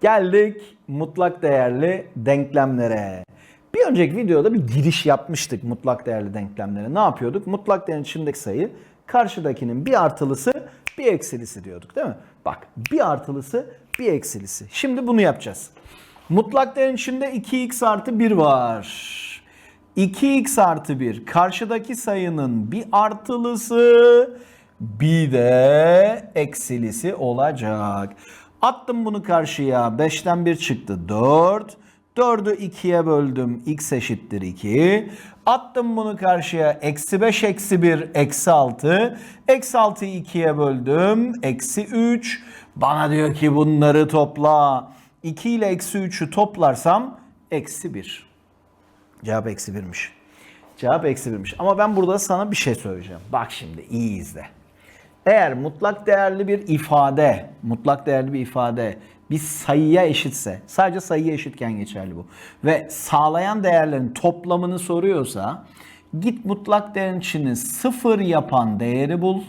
Geldik mutlak değerli denklemlere. Bir önceki videoda bir giriş yapmıştık mutlak değerli denklemlere. Ne yapıyorduk? Mutlak değerin içindeki sayı karşıdakinin bir artılısı bir eksilisi diyorduk değil mi? Bak bir artılısı bir eksilisi. Şimdi bunu yapacağız. Mutlak değerin içinde 2x artı 1 var. 2x artı 1 karşıdaki sayının bir artılısı bir de eksilisi olacak. Attım bunu karşıya 5'ten 1 çıktı 4. 4'ü 2'ye böldüm x eşittir 2. Attım bunu karşıya eksi 5 eksi 1 eksi 6. Eksi 6'yı 2'ye böldüm eksi 3. Bana diyor ki bunları topla. 2 ile eksi 3'ü toplarsam eksi 1. Cevap eksi birmiş. Cevap eksi birmiş. Ama ben burada sana bir şey söyleyeceğim. Bak şimdi iyi izle. Eğer mutlak değerli bir ifade, mutlak değerli bir ifade bir sayıya eşitse, sadece sayıya eşitken geçerli bu. Ve sağlayan değerlerin toplamını soruyorsa, git mutlak değerin içini sıfır yapan değeri bul.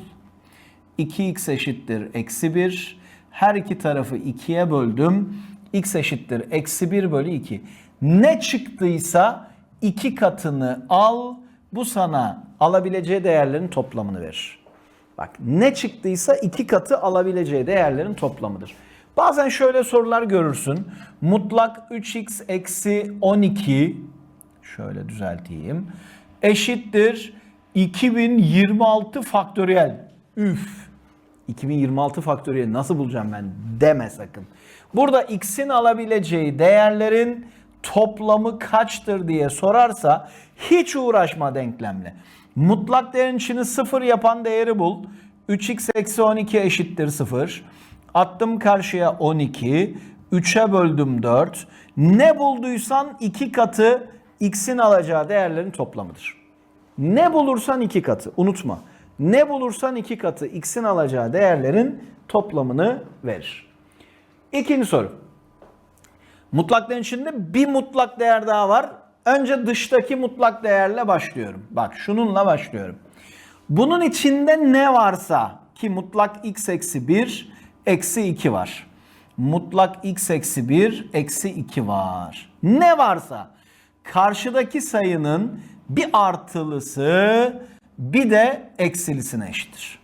2x eşittir eksi 1. Her iki tarafı 2'ye böldüm. x eşittir eksi 1 bölü 2. Ne çıktıysa iki katını al. Bu sana alabileceği değerlerin toplamını verir. Bak ne çıktıysa iki katı alabileceği değerlerin toplamıdır. Bazen şöyle sorular görürsün. Mutlak 3x eksi 12 şöyle düzelteyim. Eşittir 2026 faktöriyel. Üf. 2026 faktöriyel nasıl bulacağım ben deme sakın. Burada x'in alabileceği değerlerin toplamı kaçtır diye sorarsa hiç uğraşma denklemle. Mutlak değerin içini sıfır yapan değeri bul. 3x eksi 12 eşittir 0. Attım karşıya 12. 3'e böldüm 4. Ne bulduysan iki katı x'in alacağı değerlerin toplamıdır. Ne bulursan iki katı unutma. Ne bulursan iki katı x'in alacağı değerlerin toplamını verir. İkinci soru. Mutlak değerin içinde bir mutlak değer daha var. Önce dıştaki mutlak değerle başlıyorum. Bak şununla başlıyorum. Bunun içinde ne varsa ki mutlak x eksi 1 eksi 2 var. Mutlak x eksi 1 eksi 2 var. Ne varsa karşıdaki sayının bir artılısı bir de eksilisine eşittir.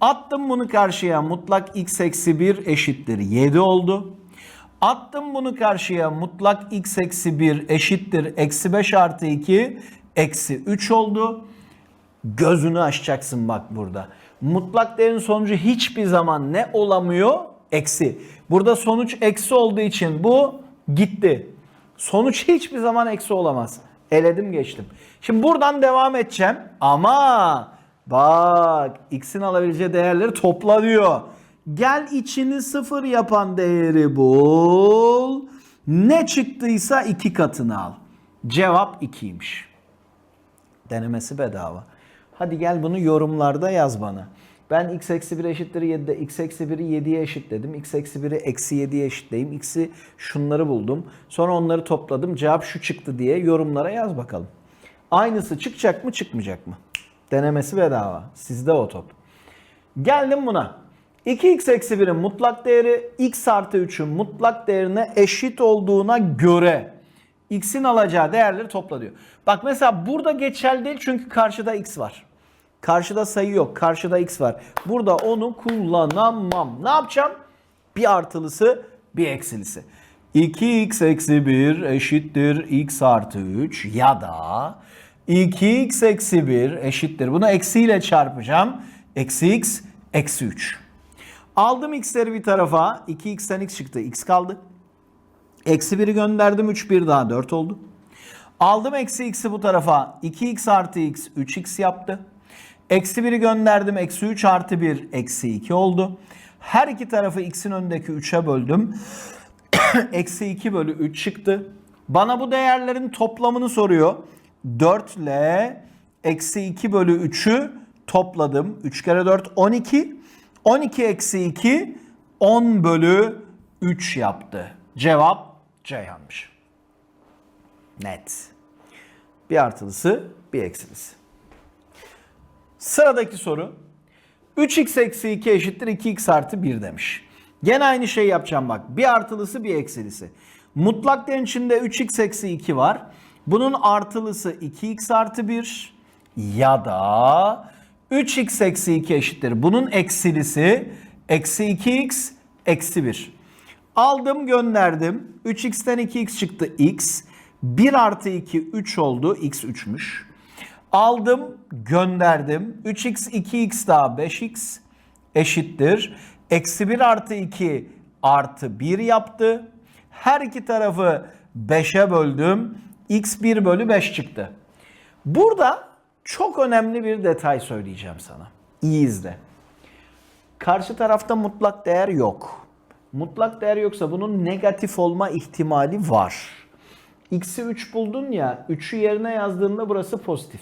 Attım bunu karşıya mutlak x eksi 1 eşittir 7 oldu. Attım bunu karşıya mutlak x eksi 1 eşittir eksi 5 artı 2 eksi 3 oldu. Gözünü açacaksın bak burada. Mutlak değerin sonucu hiçbir zaman ne olamıyor? Eksi. Burada sonuç eksi olduğu için bu gitti. Sonuç hiçbir zaman eksi olamaz. Eledim geçtim. Şimdi buradan devam edeceğim ama bak x'in alabileceği değerleri topla diyor. Gel içini sıfır yapan değeri bul. Ne çıktıysa iki katını al. Cevap 2'ymiş. Denemesi bedava. Hadi gel bunu yorumlarda yaz bana. Ben x eksi 1 eşittir 7'de x eksi 1'i 7'ye eşitledim. x eksi 1'i eksi 7'ye eşitleyeyim. x'i şunları buldum. Sonra onları topladım. Cevap şu çıktı diye yorumlara yaz bakalım. Aynısı çıkacak mı çıkmayacak mı? Denemesi bedava. Sizde o top. Geldim buna. 2x eksi 1'in mutlak değeri x artı 3'ün mutlak değerine eşit olduğuna göre x'in alacağı değerleri topla diyor. Bak mesela burada geçerli değil çünkü karşıda x var. Karşıda sayı yok. Karşıda x var. Burada onu kullanamam. Ne yapacağım? Bir artılısı bir eksilisi. 2x eksi 1 eşittir x artı 3 ya da 2x eksi 1 eşittir. Bunu eksiyle çarpacağım. Eksi x eksi 3. Aldım x'leri bir tarafa. 2x'ten x çıktı. x kaldı. Eksi 1'i gönderdim. 3 1 daha 4 oldu. Aldım eksi x'i bu tarafa. 2x artı x 3x yaptı. Eksi 1'i gönderdim. Eksi 3 artı 1 eksi 2 oldu. Her iki tarafı x'in önündeki 3'e böldüm. eksi 2 bölü 3 çıktı. Bana bu değerlerin toplamını soruyor. 4 ile eksi 2 bölü 3'ü topladım. 3 kere 4 12. 12 eksi 2 10 bölü 3 yaptı. Cevap Ceyhan'mış. Net. Bir artılısı bir eksilisi. Sıradaki soru. 3x eksi 2 eşittir 2x artı 1 demiş. Gene aynı şey yapacağım bak. Bir artılısı bir eksilisi. Mutlak değerin içinde 3x eksi 2 var. Bunun artılısı 2x artı 1 ya da 3x eksi 2 eşittir. Bunun eksilisi eksi 2x eksi 1. Aldım gönderdim. 3x'ten 2x çıktı x. 1 artı 2 3 oldu. x 3'müş. Aldım gönderdim. 3x 2x daha 5x eşittir. Eksi 1 artı 2 artı 1 yaptı. Her iki tarafı 5'e böldüm. x 1 bölü 5 çıktı. Burada çok önemli bir detay söyleyeceğim sana. İyi izle. Karşı tarafta mutlak değer yok. Mutlak değer yoksa bunun negatif olma ihtimali var. X'i 3 buldun ya 3'ü yerine yazdığında burası pozitif.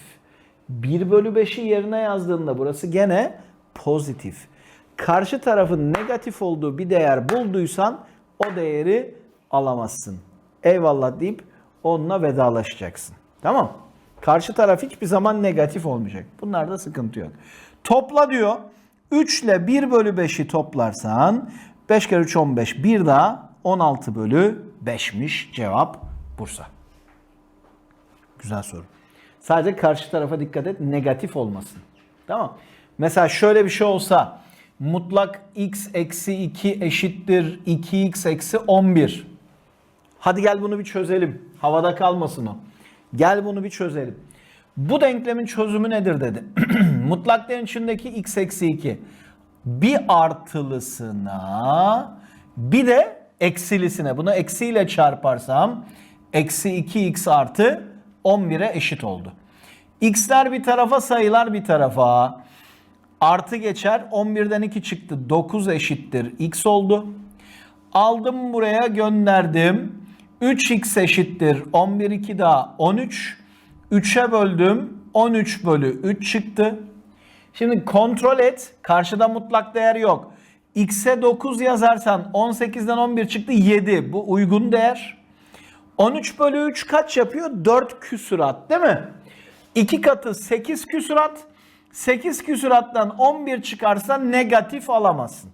1 bölü 5'i yerine yazdığında burası gene pozitif. Karşı tarafın negatif olduğu bir değer bulduysan o değeri alamazsın. Eyvallah deyip onunla vedalaşacaksın. Tamam. Karşı taraf hiçbir zaman negatif olmayacak. Bunlarda sıkıntı yok. Topla diyor. 3 ile 1 bölü 5'i toplarsan 5 kere 3 15 bir daha 16 bölü 5'miş cevap Bursa. Güzel soru. Sadece karşı tarafa dikkat et negatif olmasın. Tamam. Mesela şöyle bir şey olsa mutlak x eksi 2 eşittir 2x eksi 11. Hadi gel bunu bir çözelim. Havada kalmasın o. Gel bunu bir çözelim. Bu denklemin çözümü nedir dedi. Mutlak değerin içindeki x eksi 2. Bir artılısına bir de eksilisine. Bunu eksiyle çarparsam eksi 2x artı 11'e eşit oldu. x'ler bir tarafa sayılar bir tarafa. Artı geçer 11'den 2 çıktı 9 eşittir x oldu. Aldım buraya gönderdim. 3x eşittir 11 2 daha 13. 3'e böldüm 13 bölü 3 çıktı. Şimdi kontrol et. Karşıda mutlak değer yok. X'e 9 yazarsan 18'den 11 çıktı 7. Bu uygun değer. 13 bölü 3 kaç yapıyor? 4 küsurat değil mi? 2 katı 8 küsurat. 8 küsurattan 11 çıkarsa negatif alamazsın.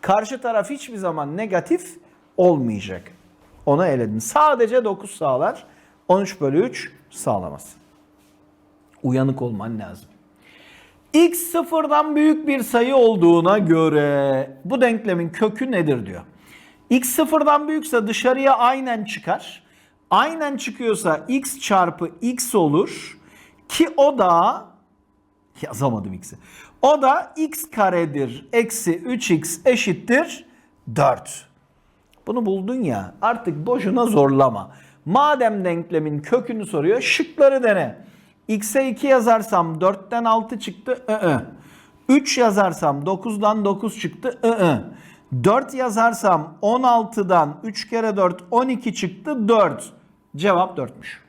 Karşı taraf hiçbir zaman negatif olmayacak. Onu eledim. Sadece 9 sağlar. 13 bölü 3 sağlamaz. Uyanık olman lazım. X sıfırdan büyük bir sayı olduğuna göre bu denklemin kökü nedir diyor. X sıfırdan büyükse dışarıya aynen çıkar. Aynen çıkıyorsa x çarpı x olur ki o da yazamadım x'i. O da x karedir eksi 3x eşittir 4. Bunu buldun ya artık boşuna zorlama. Madem denklemin kökünü soruyor şıkları dene. X'e 2 yazarsam 4'ten 6 çıktı. I -ı. 3 yazarsam 9'dan 9 çıktı. I -ı. 4 yazarsam 16'dan 3 kere 4 12 çıktı. 4. Cevap 4'müş.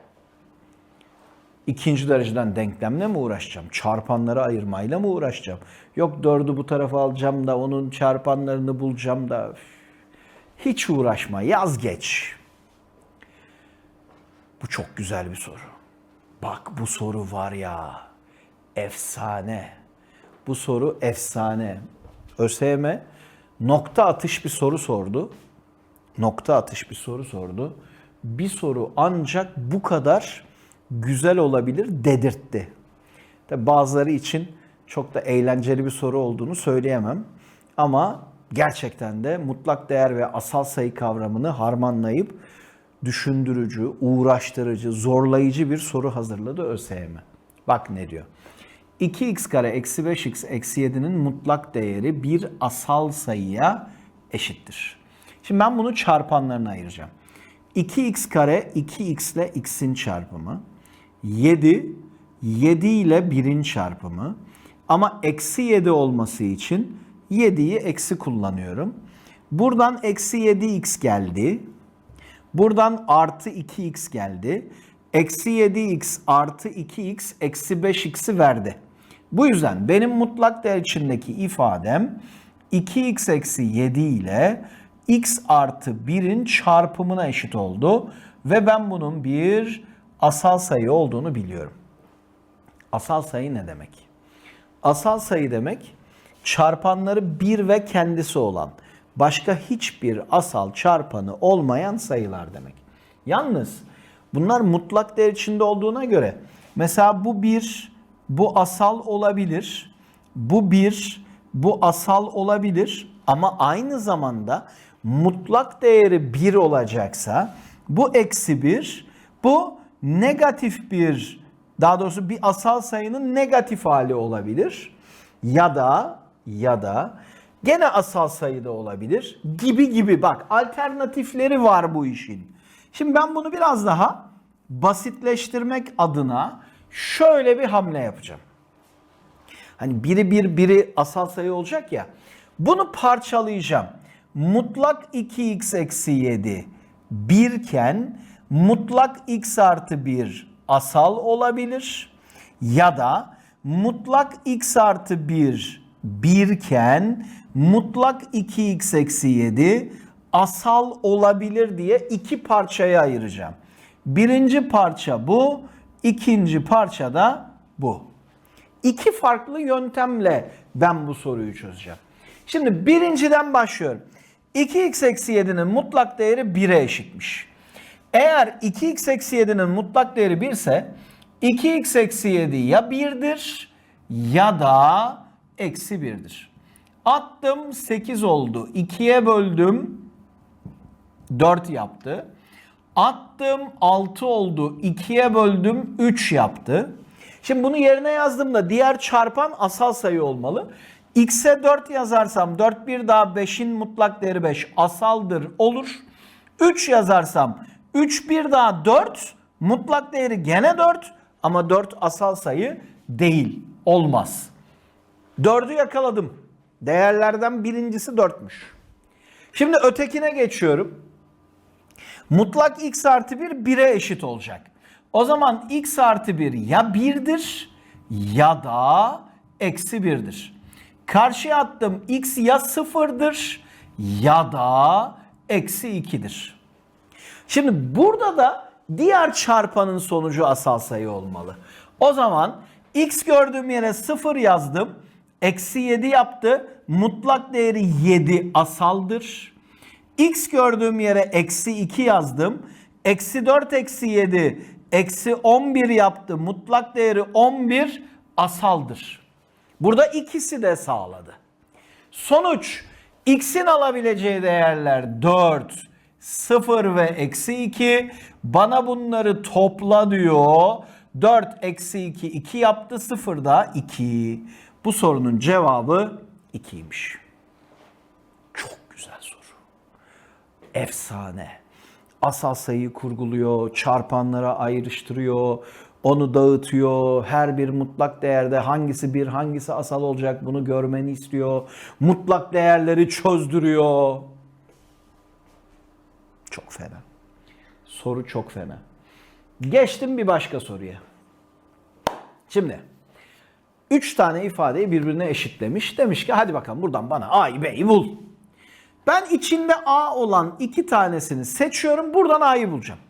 İkinci dereceden denklemle mi uğraşacağım? Çarpanları ayırmayla mı uğraşacağım? Yok 4'ü bu tarafa alacağım da onun çarpanlarını bulacağım da. Üf. Hiç uğraşma yaz geç. Bu çok güzel bir soru. Bak bu soru var ya efsane. Bu soru efsane. ÖSYM nokta atış bir soru sordu. Nokta atış bir soru sordu. Bir soru ancak bu kadar güzel olabilir dedirtti. Tabi bazıları için çok da eğlenceli bir soru olduğunu söyleyemem. Ama gerçekten de mutlak değer ve asal sayı kavramını harmanlayıp düşündürücü, uğraştırıcı, zorlayıcı bir soru hazırladı ÖSYM. Bak ne diyor. 2x kare eksi 5x eksi 7'nin mutlak değeri bir asal sayıya eşittir. Şimdi ben bunu çarpanlarına ayıracağım. 2x kare 2x ile x'in çarpımı. 7, 7 ile 1'in çarpımı. Ama eksi 7 olması için 7'yi eksi kullanıyorum. Buradan eksi 7x geldi. Buradan artı 2x geldi. Eksi 7x artı 2x eksi 5x'i verdi. Bu yüzden benim mutlak değer içindeki ifadem 2x eksi 7 ile x artı 1'in çarpımına eşit oldu. Ve ben bunun bir asal sayı olduğunu biliyorum. Asal sayı ne demek? Asal sayı demek çarpanları 1 ve kendisi olan. başka hiçbir asal çarpanı olmayan sayılar demek. Yalnız bunlar mutlak değer içinde olduğuna göre mesela bu bir, bu asal olabilir. Bu bir, bu asal olabilir ama aynı zamanda mutlak değeri 1 olacaksa bu eksi 1, bu negatif bir, daha doğrusu bir asal sayının negatif hali olabilir. Ya da ya da gene asal sayıda olabilir gibi gibi bak alternatifleri var bu işin. Şimdi ben bunu biraz daha basitleştirmek adına şöyle bir hamle yapacağım. Hani biri bir biri asal sayı olacak ya. Bunu parçalayacağım. Mutlak 2x eksi 7 birken mutlak x artı 1 asal olabilir. Ya da mutlak x artı 1 birken mutlak 2x eksi 7 asal olabilir diye iki parçaya ayıracağım. Birinci parça bu, ikinci parça da bu. İki farklı yöntemle ben bu soruyu çözeceğim. Şimdi birinciden başlıyorum. 2x eksi 7'nin mutlak değeri 1'e eşitmiş. Eğer 2x eksi 7'nin mutlak değeri 1 ise 2x eksi 7 ya 1'dir ya da eksi 1'dir. Attım 8 oldu. 2'ye böldüm 4 yaptı. Attım 6 oldu. 2'ye böldüm 3 yaptı. Şimdi bunu yerine yazdığımda diğer çarpan asal sayı olmalı. X'e 4 yazarsam 4 bir daha 5'in mutlak değeri 5 asaldır olur. 3 yazarsam 3 bir daha 4 mutlak değeri gene 4 ama 4 asal sayı değil olmaz. 4'ü yakaladım. Değerlerden birincisi 4'müş. Şimdi ötekine geçiyorum. Mutlak x artı 1 1'e eşit olacak. O zaman x artı 1 ya 1'dir ya da eksi 1'dir. Karşıya attım x ya 0'dır ya da eksi 2'dir. Şimdi burada da diğer çarpanın sonucu asal sayı olmalı. O zaman x gördüğüm yere 0 yazdım. Eksi 7 yaptı. Mutlak değeri 7 asaldır. X gördüğüm yere eksi 2 yazdım. Eksi 4 eksi 7 eksi 11 yaptı. Mutlak değeri 11 asaldır. Burada ikisi de sağladı. Sonuç x'in alabileceği değerler 4, 0 ve eksi 2. Bana bunları topla diyor. 4 eksi 2 2 yaptı 0 da 2. Bu sorunun cevabı 2'ymiş. Çok güzel soru efsane. Asal sayıyı kurguluyor, çarpanlara ayrıştırıyor, onu dağıtıyor. Her bir mutlak değerde hangisi bir, hangisi asal olacak bunu görmeni istiyor. Mutlak değerleri çözdürüyor. Çok fena. Soru çok fena. Geçtim bir başka soruya. Şimdi 3 tane ifadeyi birbirine eşitlemiş. Demiş ki hadi bakalım buradan bana A'yı B'yi bul. Ben içinde A olan iki tanesini seçiyorum. Buradan A'yı bulacağım.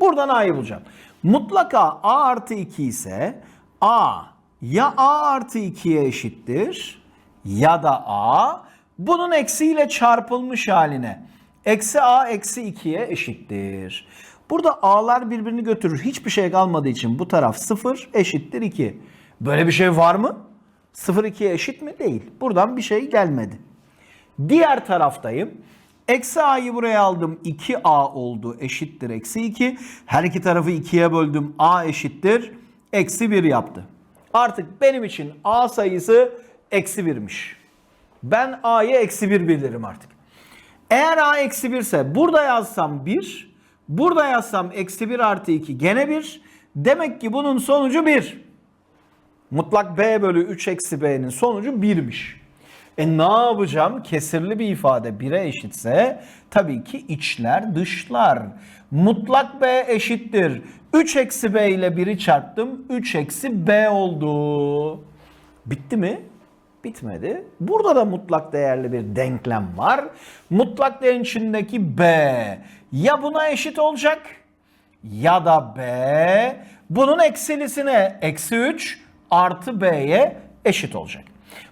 Buradan A'yı bulacağım. Mutlaka A artı 2 ise A ya A artı 2'ye eşittir ya da A bunun eksiyle çarpılmış haline. Eksi A eksi 2'ye eşittir. Burada A'lar birbirini götürür. Hiçbir şey kalmadığı için bu taraf 0 eşittir 2. Böyle bir şey var mı? 0 2'ye eşit mi? Değil. Buradan bir şey gelmedi. Diğer taraftayım. Eksi a'yı buraya aldım. 2a oldu eşittir eksi 2. Her iki tarafı 2'ye böldüm. a eşittir. Eksi 1 yaptı. Artık benim için a sayısı eksi 1'miş. Ben a'yı eksi 1 bilirim artık. Eğer a eksi 1 ise burada yazsam 1. Burada yazsam eksi 1 artı 2 gene 1. Demek ki bunun sonucu 1. Mutlak b bölü 3 eksi b'nin sonucu 1'miş. E ne yapacağım? Kesirli bir ifade 1'e eşitse tabii ki içler dışlar. Mutlak b eşittir. 3 eksi b ile 1'i çarptım. 3 eksi b oldu. Bitti mi? Bitmedi. Burada da mutlak değerli bir denklem var. Mutlak değerin içindeki b ya buna eşit olacak ya da b bunun eksilisine eksi 3 artı b'ye eşit olacak.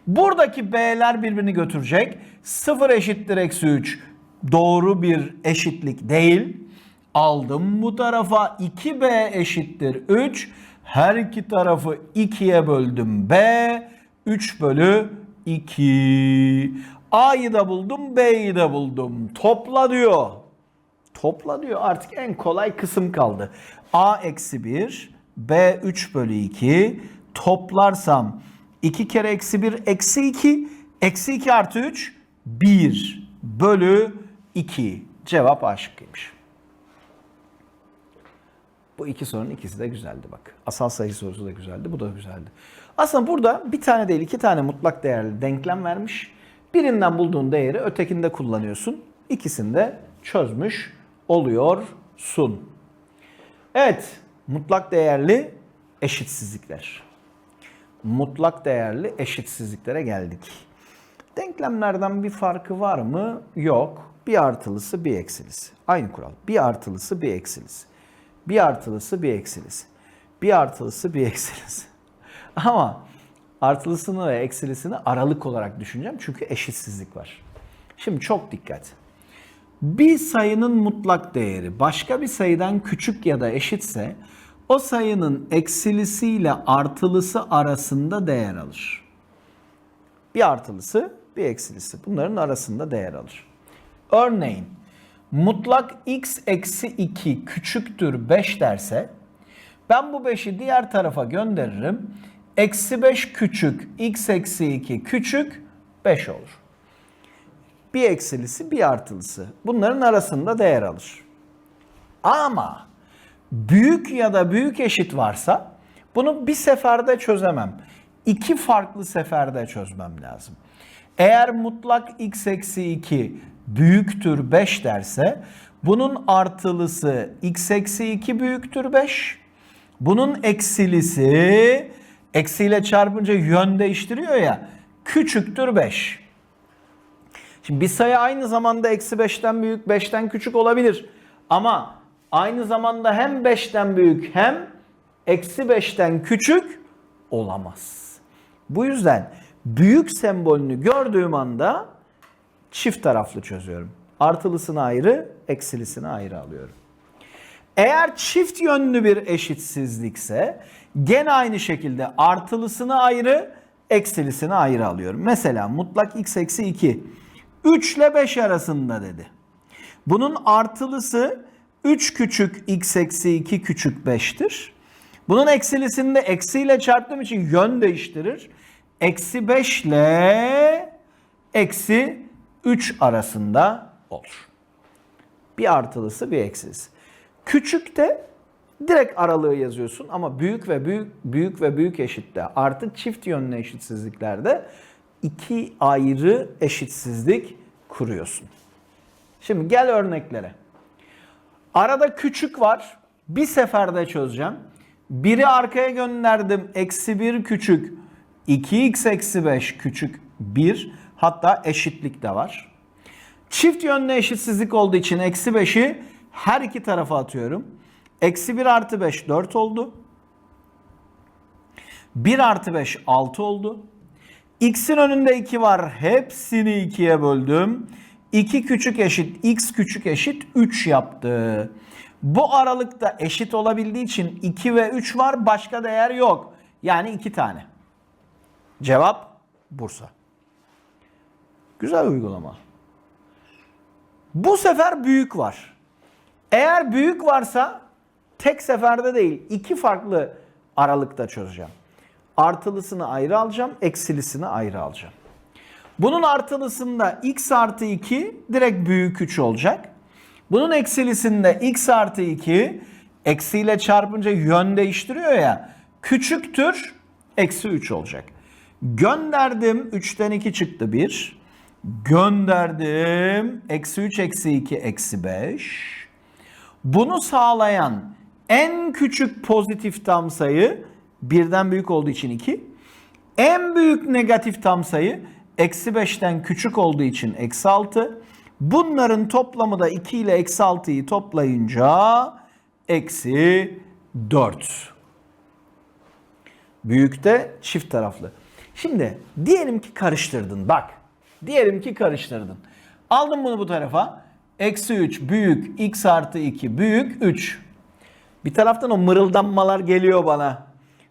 Buradaki B'ler birbirini götürecek. 0 eşittir eksi 3 doğru bir eşitlik değil. Aldım bu tarafa 2B eşittir 3. Her iki tarafı 2'ye böldüm B. 3 bölü 2. A'yı da buldum B'yi de buldum. Topla diyor. Topla diyor artık en kolay kısım kaldı. A eksi 1, B 3 bölü 2. Toplarsam 2 kere eksi 1 eksi 2. Eksi 2 artı 3 1 bölü 2. Cevap A. Bu iki sorunun ikisi de güzeldi bak. Asal sayı sorusu da güzeldi. Bu da güzeldi. Aslında burada bir tane değil iki tane mutlak değerli denklem vermiş. Birinden bulduğun değeri ötekinde kullanıyorsun. İkisini de çözmüş oluyorsun. Evet, mutlak değerli eşitsizlikler. Mutlak değerli eşitsizliklere geldik. Denklemlerden bir farkı var mı? Yok. Bir artılısı bir eksilisi. Aynı kural. Bir artılısı bir eksilisi. Bir artılısı bir eksilisi. Bir artılısı bir eksilisi. Ama artılısını ve eksilisini aralık olarak düşüneceğim. Çünkü eşitsizlik var. Şimdi çok dikkat. Bir sayının mutlak değeri başka bir sayıdan küçük ya da eşitse o sayının eksilisiyle artılısı arasında değer alır. Bir artılısı, bir eksilisi. Bunların arasında değer alır. Örneğin mutlak x eksi 2 küçüktür 5 derse ben bu 5'i diğer tarafa gönderirim. Eksi 5 küçük x eksi 2 küçük 5 olur. Bir eksilisi bir artılısı. Bunların arasında değer alır. Ama büyük ya da büyük eşit varsa bunu bir seferde çözemem. İki farklı seferde çözmem lazım. Eğer mutlak x eksi 2 büyüktür 5 derse bunun artılısı x eksi 2 büyüktür 5. Bunun eksilisi eksiyle çarpınca yön değiştiriyor ya küçüktür 5. Şimdi bir sayı aynı zamanda eksi 5'ten büyük 5'ten küçük olabilir. Ama aynı zamanda hem 5'ten büyük hem eksi 5'ten küçük olamaz. Bu yüzden büyük sembolünü gördüğüm anda çift taraflı çözüyorum. Artılısını ayrı, eksilisini ayrı alıyorum. Eğer çift yönlü bir eşitsizlikse gene aynı şekilde artılısını ayrı, eksilisini ayrı alıyorum. Mesela mutlak x eksi 2 3 ile 5 arasında dedi. Bunun artılısı 3 küçük x eksi 2 küçük 5'tir. Bunun eksilisini de eksiyle çarptığım için yön değiştirir. Eksi 5 ile eksi 3 arasında olur. Bir artılısı bir eksilisi. Küçük de direkt aralığı yazıyorsun ama büyük ve büyük büyük ve büyük eşitte artı çift yönlü eşitsizliklerde iki ayrı eşitsizlik kuruyorsun. Şimdi gel örneklere. Arada küçük var. Bir seferde çözeceğim. Biri arkaya gönderdim. Eksi 1 küçük. 2x eksi 5 küçük 1. Hatta eşitlik de var. Çift yönlü eşitsizlik olduğu için eksi 5'i her iki tarafa atıyorum. Eksi 1 artı 5 4 oldu. 1 artı 5 6 oldu. X'in önünde 2 var. Hepsini 2'ye böldüm. 2 küçük eşit x küçük eşit 3 yaptı. Bu aralıkta eşit olabildiği için 2 ve 3 var. Başka değer yok. Yani 2 tane. Cevap Bursa. Güzel uygulama. Bu sefer büyük var. Eğer büyük varsa tek seferde değil iki farklı aralıkta çözeceğim. Artılısını ayrı alacağım, eksilisini ayrı alacağım. Bunun artılısında x artı 2 direkt büyük 3 olacak. Bunun eksilisinde x artı 2 eksiyle çarpınca yön değiştiriyor ya küçüktür eksi 3 olacak. Gönderdim 3'ten 2 çıktı 1. Gönderdim eksi 3 eksi 2 eksi 5. Bunu sağlayan en küçük pozitif tam sayı birden büyük olduğu için 2. En büyük negatif tam sayı eksi 5'ten küçük olduğu için eksi 6. Bunların toplamı da 2 ile eksi 6'yı toplayınca eksi 4. Büyükte çift taraflı. Şimdi diyelim ki karıştırdın bak. Diyelim ki karıştırdın. Aldın bunu bu tarafa. Eksi 3 büyük x artı 2 büyük 3. Bir taraftan o mırıldanmalar geliyor bana.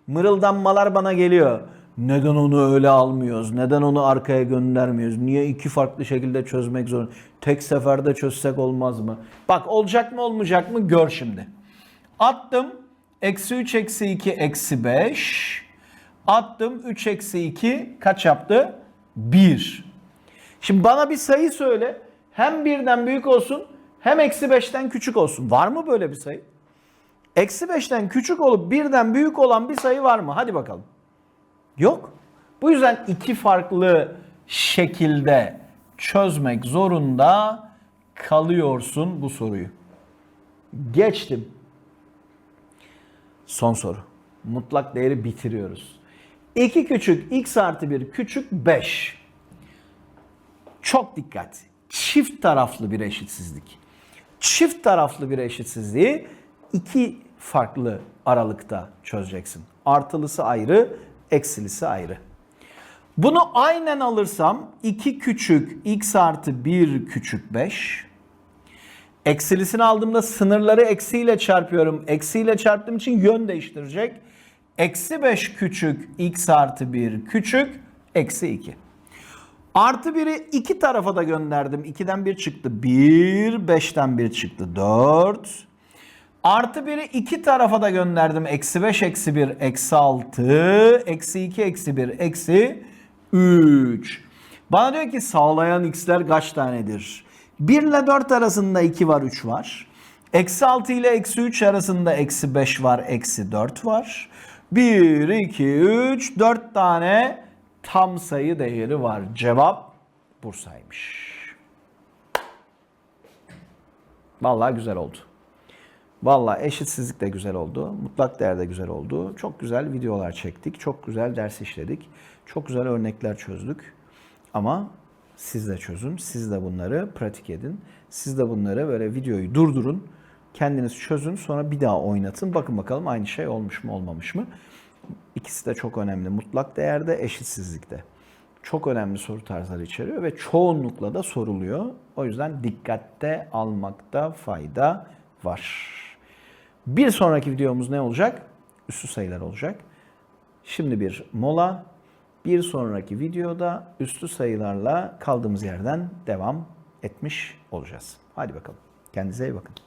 Mırıldanmalar bana geliyor. Neden onu öyle almıyoruz? Neden onu arkaya göndermiyoruz? Niye iki farklı şekilde çözmek zorunda? Tek seferde çözsek olmaz mı? Bak olacak mı olmayacak mı gör şimdi. Attım. Eksi 3 eksi 2 eksi 5. Attım 3 eksi 2 kaç yaptı? 1. Şimdi bana bir sayı söyle. Hem birden büyük olsun hem eksi 5'ten küçük olsun. Var mı böyle bir sayı? Eksi 5'ten küçük olup birden büyük olan bir sayı var mı? Hadi bakalım. Yok. Bu yüzden iki farklı şekilde çözmek zorunda kalıyorsun bu soruyu. Geçtim. Son soru. Mutlak değeri bitiriyoruz. 2 küçük x artı 1 küçük 5. Çok dikkat. Çift taraflı bir eşitsizlik. Çift taraflı bir eşitsizliği iki farklı aralıkta çözeceksin. Artılısı ayrı, eksilisi ayrı. Bunu aynen alırsam 2 küçük x artı 1 küçük 5. Eksilisini aldığımda sınırları eksiyle çarpıyorum. Eksiyle çarptığım için yön değiştirecek. Eksi 5 küçük x artı 1 küçük eksi 2. Artı 1'i iki tarafa da gönderdim. 2'den 1 çıktı 1, 5'ten 1 çıktı 4. Artı 1'i iki tarafa da gönderdim. Eksi 5, eksi 1, eksi 6, eksi 2, eksi 1, eksi 3. Bana diyor ki sağlayan x'ler kaç tanedir? 1 ile 4 arasında 2 var, 3 var. Eksi 6 ile eksi 3 arasında eksi 5 var, eksi 4 var. 1, 2, 3, 4 tane tam sayı değeri var. Cevap Bursa'ymış. Vallahi güzel oldu. Vallahi eşitsizlik de güzel oldu. Mutlak değer de güzel oldu. Çok güzel videolar çektik. Çok güzel ders işledik. Çok güzel örnekler çözdük. Ama siz de çözün. Siz de bunları pratik edin. Siz de bunları böyle videoyu durdurun. Kendiniz çözün. Sonra bir daha oynatın. Bakın bakalım aynı şey olmuş mu olmamış mı? İkisi de çok önemli. Mutlak değerde, eşitsizlikte. Çok önemli soru tarzları içeriyor ve çoğunlukla da soruluyor. O yüzden dikkatte almakta fayda var. Bir sonraki videomuz ne olacak? Üstü sayılar olacak. Şimdi bir mola. Bir sonraki videoda üstü sayılarla kaldığımız yerden devam etmiş olacağız. Hadi bakalım. Kendinize iyi bakın.